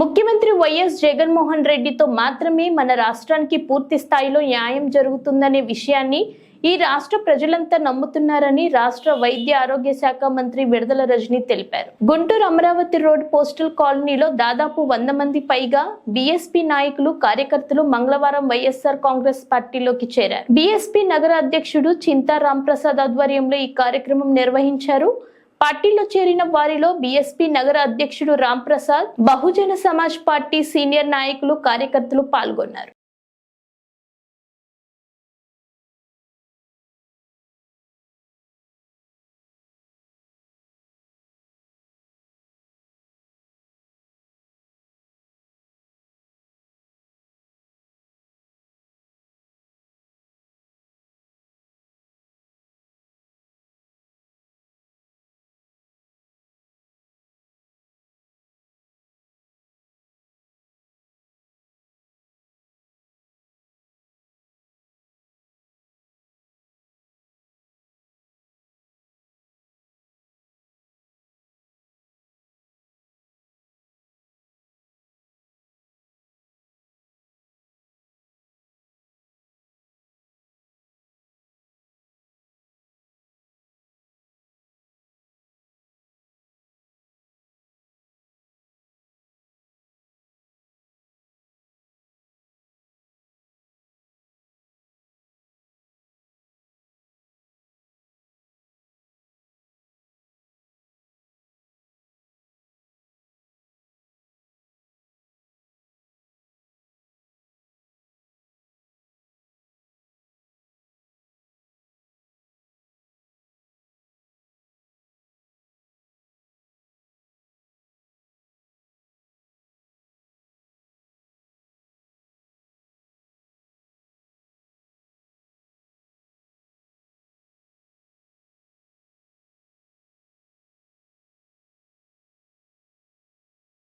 ముఖ్యమంత్రి వైఎస్ జగన్మోహన్ రెడ్డితో మాత్రమే మన రాష్ట్రానికి పూర్తి స్థాయిలో న్యాయం జరుగుతుందనే విషయాన్ని ఈ రాష్ట్ర ప్రజలంతా నమ్ముతున్నారని రాష్ట్ర వైద్య ఆరోగ్య శాఖ మంత్రి విడుదల రజని తెలిపారు. గుంటూరు అమరావతి రోడ్ పోస్టల్ కాలనీలో దాదాపు వంద మంది పైగా బీఎస్పీ నాయకులు కార్యకర్తలు మంగళవారం వైఎస్ఆర్ కాంగ్రెస్ పార్టీలోకి చేరారు. బీఎస్పీ నగర అధ్యక్షుడు చింతా రాంప్రసాద్ ఆధ్వర్యంలో ఈ కార్యక్రమం నిర్వహించారు. పార్టీలో చేరిన వారిలో బీఎస్పీ నగర అధ్యక్షుడు రాంప్రసాద్ బహుజన సమాజ్ పార్టీ సీనియర్ నాయకులు కార్యకర్తలు పాల్గొన్నారు.